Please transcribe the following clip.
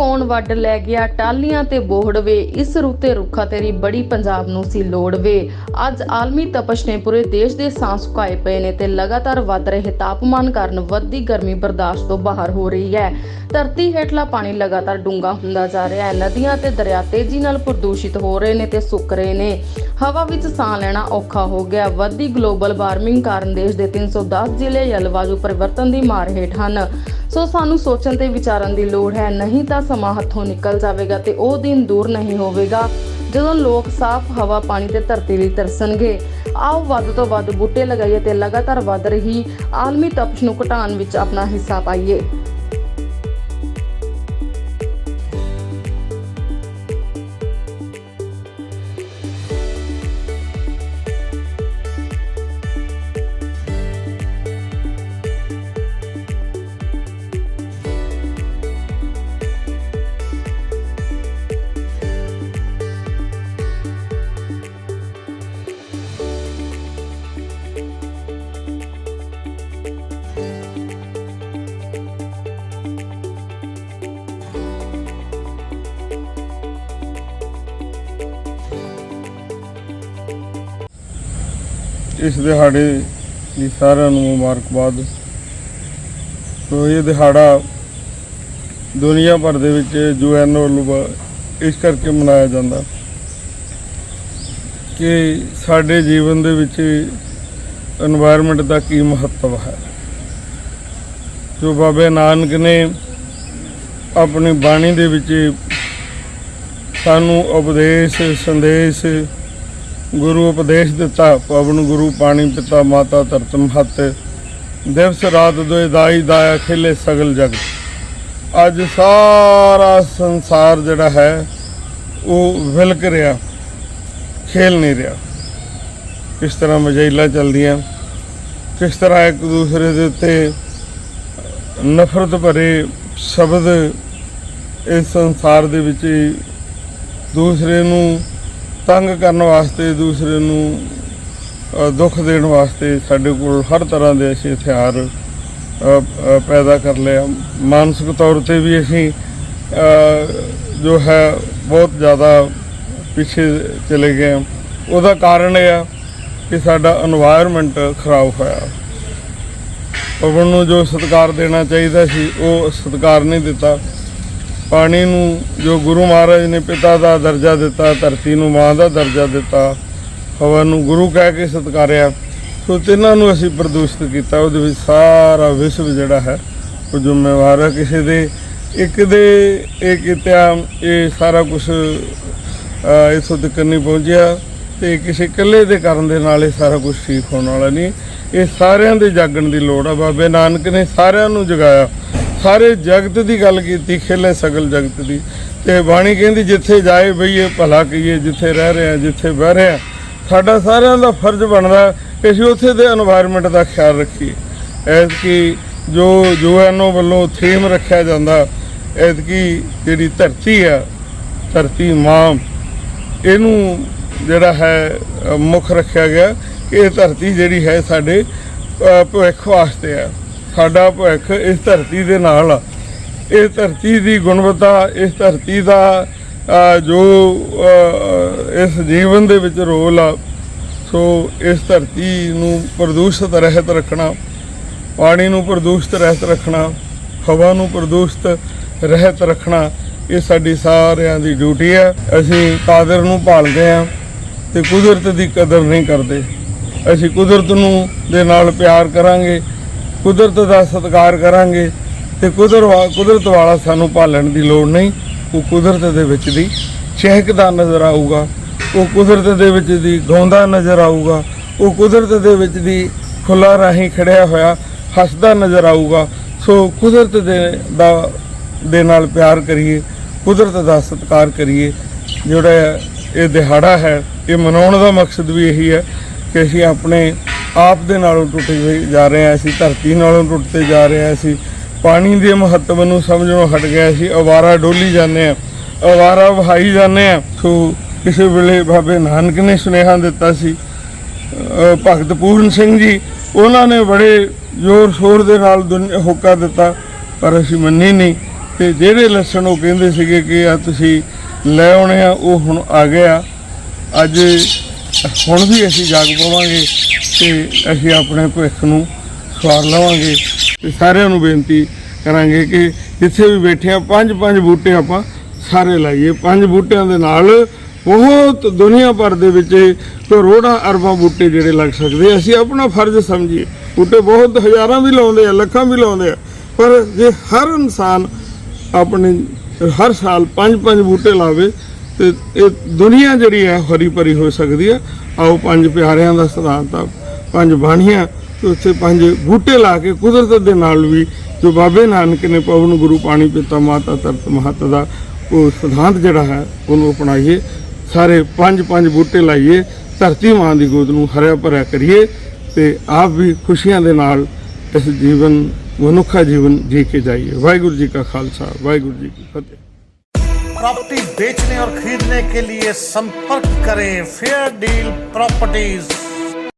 ਕੌਣ ਵੱਢ ਲੈ ਗਿਆ? ਟਾਲੀਆਂ ਤੇ ਬੋਹੜਵੇ ਇਸ ਰੁੱਤੇ ਰੁੱਖਾ ਤੇਰੀ ਬੜੀ ਪੰਜਾਬ ਨੂੰ ਸੀ ਲੋੜਵੇ ਅੱਜ ਆਲਮੀ ਤਪਸ਼ ਨੇ ਪੂਰੇ ਦੇਸ਼ ਦੇ ਸਾਹ ਸੁਕਾਏ ਪਏ ਨੇ ਤੇ ਲਗਾਤਾਰ ਵੱਧ ਰਹੇ ਤਾਪਮਾਨ ਕਾਰਨ ਵੱਧਦੀ ਗਰਮੀ ਬਰਦਾਸ਼ਤ ਤੋਂ ਬਾਹਰ ਹੋ ਰਹੀ ਹੈ। ਧਰਤੀ ਹੇਠਲਾ ਪਾਣੀ ਲਗਾਤਾਰ ਡੂੰਘਾ ਹੁੰਦਾ ਜਾ ਰਿਹਾ ਹੈ। ਨਦੀਆਂ ਤੇ ਦਰਿਆ ਤੇਜ਼ੀ ਨਾਲ ਪ੍ਰਦੂਸ਼ਿਤ ਹੋ ਰਹੇ ਨੇ ਤੇ ਸੁੱਕ ਰਹੇ ਨੇ। ਹਵਾ ਵਿੱਚ ਸਾਹ ਲੈਣਾ ਔਖਾ ਹੋ ਗਿਆ। ਵੱਧਦੀ ਗਲੋਬਲ ਵਾਰਮਿੰਗ ਕਾਰਨ ਦੇਸ਼ ਦੇ 310 ਜ਼ਿਲ੍ਹੇ ਜਲਵਾਯੂ ਪਰਿਵਰਤਨ ਦੀ ਮਾਰ ਹੇਠ ਹਨ। ਸੋ ਸਾਨੂੰ ਸੋਚਣ ਤੇ ਵਿਚਾਰਨ ਦੀ ਲੋੜ ਹੈ। ਨਹੀਂ ਤਾਂ ਸਮਾਂ ਹੱਥੋਂ ਨਿਕਲ ਜਾਵੇਗਾ ਤੇ ਉਹ ਦਿਨ ਦੂਰ ਨਹੀਂ ਹੋਵੇਗਾ। ਜਦੋਂ ਲੋਕ ਸਾਫ਼ ਹਵਾ, ਪਾਣੀ ਤੇ ਧਰਤੀ ਲਈ ਤਰਸਣਗੇ, ਆਓ ਵੱਧ ਤੋਂ ਵੱਧ ਬੂਟੇ ਲਗਾਈਏ ਤੇ ਲਗਾਤਾਰ ਵੱਧ ਰਹੀ ਆਲਮੀ ਤਪਸ਼ ਨੂੰ ਘਟਾਉਣ ਵਿੱਚ ਆਪਣਾ ਹਿੱਸਾ ਪਾਈਏ। ਇਸ ਦਿਹਾੜੇ ਦੀ ਸਾਰਿਆਂ ਨੂੰ ਮੁਬਾਰਕਬਾਦ। ਸੋ ਇਹ ਦਿਹਾੜਾ ਦੁਨੀਆ ਭਰ ਦੇ ਵਿੱਚ ਯੂਐਨ ਵੱਲੋਂ ਇਸ ਕਰਕੇ ਮਨਾਇਆ ਜਾਂਦਾ ਕਿ ਸਾਡੇ ਜੀਵਨ ਦੇ ਵਿੱਚ এনवायरमेंट ਦਾ ਕੀ ਮਹੱਤਵ ਹੈ। ਜੋ ਬਾਬੇ ਨਾਨਕ ਨੇ ਆਪਣੀ ਬਾਣੀ ਦੇ ਵਿੱਚ ਸਾਨੂੰ ਉਪਦੇਸ਼, ਸੰਦੇਸ਼ ਗੁਰੂ ਉਪਦੇਸ਼ ਦਿੱਤਾ, ਪਵਨ ਗੁਰੂ ਪਾਣੀ ਪਿਤਾ ਮਾਤਾ ਧਰਤ ਮਹਤ। ਦਿਵਸ ਰਾਤ ਦੋਇ ਦਾਈ ਦਾਇਆ ਖੇਲੇ ਸਗਲ ਜਗ। ਅੱਜ ਸਾਰਾ ਸੰਸਾਰ ਜਿਹੜਾ ਹੈ, ਉਹ ਵਿਲਕ ਰਿਹਾ, ਖੇਲ ਨਹੀਂ ਰਿਹਾ। ਕਿਸ ਤਰ੍ਹਾਂ ਮਜੈਲਾ ਚੱਲਦੀਆਂ, ਕਿਸ ਤਰ੍ਹਾਂ ਇੱਕ ਦੂਸਰੇ ਦੇ ਉੱਤੇ ਨਫ਼ਰਤ ਭਰੇ ਸ਼ਬਦ ਇਸ ਸੰਸਾਰ ਦੇ ਵਿੱਚ ਦੂਸਰੇ ਨੂੰ ਤੰਗ ਕਰਨ ਵਾਸਤੇ, ਦੂਸਰੇ ਨੂੰ ਦੁੱਖ ਦੇਣ ਵਾਸਤੇ ਸਾਡੇ ਕੋਲ ਹਰ ਤਰ੍ਹਾਂ ਦੇ ਅਸੀਂ ਹਥਿਆਰ ਪੈਦਾ ਕਰ ਲਿਆ। ਮਾਨਸਿਕ ਤੌਰ ਤੇ ਵੀ ਅਸੀਂ ਜੋ ਹੈ, ਬਹੁਤ ਜ਼ਿਆਦਾ ਪਿੱਛੇ ਚਲੇ ਗਏ ਹਾਂ। ਉਹਦਾ ਕਾਰਨ ਇਹ ਆ ਕਿ ਸਾਡਾ এনवायरमेंट ਖਰਾਬ ਹੋਇਆ। ਪਵਨ ਨੂੰ ਜੋ ਸਤਿਕਾਰ ਦੇਣਾ ਚਾਹੀਦਾ ਸੀ, ਉਹ ਸਤਿਕਾਰ ਨਹੀਂ ਦਿੱਤਾ। ਪਾਣੀ ਨੂੰ ਜੋ ਗੁਰੂ ਮਹਾਰਾਜ ਨੇ ਪਿਤਾ ਦਾ ਦਰਜਾ ਦਿੱਤਾ, ਧਰਤੀ ਨੂੰ ਮਾਂ ਦਾ ਦਰਜਾ ਦਿੱਤਾ ਹਵਾ ਨੂੰ ਗੁਰੂ ਕਹਿ ਕੇ ਸਤਿਕਾਰਿਆ, ਸੋ ਤਿੰਨਾਂ ਨੂੰ ਅਸੀਂ ਪ੍ਰਦੂਸ਼ਿਤ ਕੀਤਾ। ਉਹਦੇ ਵਿੱਚ ਸਾਰਾ ਵਿਸ਼ਵ ਜਿਹੜਾ ਹੈ, ਉਹ ਜ਼ਿੰਮੇਵਾਰ ਹੈ ਕਿਸੇ ਦੇ, ਇੱਕ ਦੇ ਇਹ ਕੀਤਾ, ਇਹ ਸਾਰਾ ਕੁਝ ਇਥੋਂ ਤੱਕ ਨਹੀਂ ਪਹੁੰਚਿਆ ਤੇ ਕਿਸੇ ਇਕੱਲੇ ਦੇ ਕਰਨ ਦੇ ਨਾਲ ਇਹ ਸਾਰਾ ਕੁਝ ਠੀਕ ਹੋਣ ਵਾਲਾ ਨਹੀਂ। ਇਹ ਸਾਰਿਆਂ ਦੇ ਜਾਗਣ ਦੀ ਲੋੜ ਆ। ਬਾਬੇ ਨਾਨਕ ਨੇ ਸਾਰਿਆਂ ਨੂੰ ਜਗਾਇਆ। ਸਾਰੇ ਜਗਤ ਦੀ ਗੱਲ ਕੀਤੀ, ਖੇਲੇ ਸਗਲ ਜਗਤ ਦੀ। ਤੇ ਬਾਣੀ ਕਹਿੰਦੀ, ਜਿੱਥੇ ਜਾਏ ਬਈਏ, ਭਲਾ ਕੀਏ ਜਿੱਥੇ ਰਹਿ ਰਹੇ ਆ ਜਿੱਥੇ ਬਹਿ ਰਹੇ ਆ ਸਾਡਾ ਸਾਰਿਆਂ ਦਾ ਫਰਜ਼ ਬਣਦਾ ਕਿ ਅਸੀਂ ਉੱਥੇ ਦੇ এনवायरमेंट ਦਾ ਖਿਆਲ ਰੱਖੀਏ। ਐਸ ਕਿ ਜੋ ਯੂਐਨਓ ਵੱਲੋਂ ਥੀਮ ਰੱਖਿਆ ਜਾਂਦਾ ਐਸ ਕਿ ਜਿਹੜੀ ਧਰਤੀ ਆ, ਧਰਤੀ ਮਾਂ, ਇਹਨੂੰ ਜਿਹੜਾ ਹੈ ਮੁੱਖ ਰੱਖਿਆ ਗਿਆ ਕਿ ਇਹ ਧਰਤੀ ਜਿਹੜੀ ਹੈ ਸਾਡੇ ਭਵਿੱਖ ਵਾਸਤੇ ਆ। ਸਾਡਾ ਭਵਿੱਖ ਇਸ ਧਰਤੀ ਦੇ ਨਾਲ ਆ। ਇਸ ਧਰਤੀ ਦੀ ਗੁਣਵੱਤਾ, ਇਸ ਧਰਤੀ ਦਾ ਜੋ ਇਸ ਜੀਵਨ ਦੇ ਵਿੱਚ ਰੋਲ ਆ, ਸੋ ਇਸ ਧਰਤੀ ਨੂੰ ਪ੍ਰਦੂਸ਼ਿਤ ਰਹਿਤ ਰੱਖਣਾ, ਪਾਣੀ ਨੂੰ ਪ੍ਰਦੂਸ਼ਿਤ ਰਹਿਤ ਰੱਖਣਾ, ਹਵਾ ਨੂੰ ਪ੍ਰਦੂਸ਼ਿਤ ਰਹਿਤ ਰੱਖਣਾ, ਇਹ ਸਾਡੀ ਸਾਰਿਆਂ ਦੀ ਡਿਊਟੀ ਹੈ ਅਸੀਂ ਕਾਦਰ ਨੂੰ ਭਾਲਦੇ ਹਾਂ ਤੇ ਕੁਦਰਤ ਦੀ ਕਦਰ ਨਹੀਂ ਕਰਦੇ। ਅਸੀਂ ਕੁਦਰਤ ਨੂੰ ਦੇ ਨਾਲ ਪਿਆਰ ਕਰਾਂਗੇ। ਕੁਦਰਤ ਦਾ ਸਤਿਕਾਰ ਕਰਾਂਗੇ ਤੇ ਕੁਦਰਤ ਕੁਦਰਤ ਵਾਲਾ ਸਾਨੂੰ ਭਾਲਣ ਦੀ ਲੋੜ ਨਹੀਂ। ਉਹ ਕੁਦਰਤ ਦੇ ਵਿੱਚ ਦੀ ਚਹਿਕਦਾ ਨਜ਼ਰ ਆਊਗਾ। ਉਹ ਕੁਦਰਤ ਦੇ ਵਿੱਚ ਦੀ ਗਾਉਂਦਾ ਨਜ਼ਰ ਆਊਗਾ। ਉਹ ਕੁਦਰਤ ਦੇ ਵਿੱਚ ਦੀ ਫੁੱਲਾਂ ਰਾਹੀਂ ਖੜਿਆ ਹੋਇਆ ਹੱਸਦਾ ਨਜ਼ਰ ਆਊਗਾ। ਸੋ ਕੁਦਰਤ ਦੇ ਦਾ ਦੇ ਨਾਲ ਪਿਆਰ ਕਰੀਏ, ਕੁਦਰਤ ਦਾ ਸਤਿਕਾਰ ਕਰੀਏ। ਜਿਹੜਾ ਇਹ ਦਿਹਾੜਾ ਹੈ, ਇਹ ਮਨਾਉਣ ਦਾ ਮਕਸਦ ਵੀ ਇਹੀ ਹੈ ਕਿ ਅਸੀਂ ਆਪਣੇ ਆਪ ਦੇ ਨਾਲੋਂ ਟੁੱਟੇ ਹੋਏ ਜਾ ਰਹੇ ਹਾਂ ਅਸੀਂ, ਧਰਤੀ ਨਾਲੋਂ ਟੁੱਟਦੇ ਜਾ ਰਹੇ ਹਾਂ ਅਸੀਂ। ਪਾਣੀ ਦੇ ਮਹੱਤਵ ਨੂੰ ਸਮਝਣੋਂ ਹਟ ਗਏ ਅਸੀਂ, ਅਵਾਰਾ ਡੋਲੀ ਜਾਂਦੇ ਹਾਂ, ਅਵਾਰਾ ਵਹਾਈ ਜਾਂਦੇ ਹਾਂ। ਸੋ ਕਿਸੇ ਵੇਲੇ ਬਾਬੇ ਨਾਨਕ ਨੇ ਸੁਨੇਹਾ ਦਿੱਤਾ ਸੀ। ਭਗਤ ਪੂਰਨ ਸਿੰਘ ਜੀ, ਉਹਨਾਂ ਨੇ ਬੜੇ ਜ਼ੋਰ ਸ਼ੋਰ ਦੇ ਨਾਲ ਦੁਨ- ਹੋਕਾ ਦਿੱਤਾ, ਪਰ ਅਸੀਂ ਮੰਨੀ ਨਹੀਂ। ਤੇ ਜਿਹੜੇ ਲੱਛਣ ਉਹ ਕਹਿੰਦੇ ਸੀਗੇ ਕਿ ਆ ਤੁਸੀਂ ਲੈ ਆਉਣੇ ਆ, ਉਹ ਹੁਣ ਆ ਗਿਆ ਅੱਜ ਹੁਣ ਵੀ ਅਸੀਂ ਜਾਗ ਪਾਵਾਂਗੇ। ਤੇ ਅਸੀਂ ਆਪਣੇ ਭਵਿੱਖ ਨੂੰ ਸਵਾਰ ਲਵਾਂਗੇ ਤੇ ਸਾਰਿਆਂ ਨੂੰ ਬੇਨਤੀ ਕਰਾਂਗੇ ਕਿ ਜਿੱਥੇ ਵੀ ਬੈਠੇ ਆ, ਪੰਜ ਪੰਜ ਬੂਟੇ ਆਪਾਂ ਸਾਰੇ ਲਾਈਏ। ਪੰਜ ਬੂਟਿਆਂ ਦੇ ਨਾਲ ਬਹੁਤ ਦੁਨੀਆ ਭਰ ਦੇ ਵਿੱਚ ਕਰੋੜਾਂ ਅਰਬਾਂ ਬੂਟੇ ਜਿਹੜੇ ਲੱਗ ਸਕਦੇ ਅਸੀਂ ਆਪਣਾ ਫਰਜ਼ ਸਮਝੀਏ। ਬੂਟੇ ਬਹੁਤ ਹਜ਼ਾਰਾਂ ਵੀ ਲਾਉਂਦੇ ਆ, ਲੱਖਾਂ ਵੀ ਲਾਉਂਦੇ ਆ। ਪਰ ਜੇ ਹਰ ਇਨਸਾਨ ਆਪਣੇ ਹਰ ਸਾਲ ਪੰਜ ਪੰਜ ਬੂਟੇ ਲਾਵੇ ਤੇ ਇਹ ਦੁਨੀਆ ਜਿਹੜੀ ਹੈ ਹਰੀ ਭਰੀ ਹੋ ਸਕਦੀ ਹੈ। ਆਓ ਪੰਜ ਪਿਆਰਿਆਂ ਦਾ ਸਿਧਾਂਤ ਆ। ਪੰਜ ਬਾਣੀਆਂ ਤੇ ਉੱਥੇ ਪੰਜ ਬੂਟੇ ਲਾ ਕੇ ਕੁਦਰਤ ਦੇ ਨਾਲ ਵੀ ਜੋ ਬਾਬੇ ਨਾਨਕ ਨੇ ਪਵਨ ਗੁਰੂ ਪਾਣੀ ਪਿਤਾ ਮਾਤਾ ਤਰਤ ਮਹਤ ਦਾ ਉਹ ਸਿਧਾਂਤ ਜਿਹੜਾ ਹੈ ਉਹਨੂੰ ਅਪਣਾਈਏ ਸਾਰੇ ਪੰਜ ਪੰਜ ਬੂਟੇ ਲਾਈਏ ਧਰਤੀ ਮਾਂ ਦੀ ਗੋਦ ਨੂੰ ਹਰਿਆ ਭਰਿਆ ਕਰੀਏ ਤੇ ਆਪ ਵੀ ਖੁਸ਼ੀਆਂ ਦੇ ਨਾਲ ਇਸ ਜੀਵਨ ਮਨੁੱਖਾ ਜੀਵਨ ਜੀ ਕੇ ਜਾਈਏ ਵਾਹਿਗੁਰੂ ਜੀ ਕਾ ਖਾਲਸਾ ਵਾਹਿਗੁਰੂ ਜੀ ਕੀ ਫਤਿਹ प्रॉपर्टी बेचने और खरीदने के लिए संपर्क करें फेयर डील प्रॉपर्टीज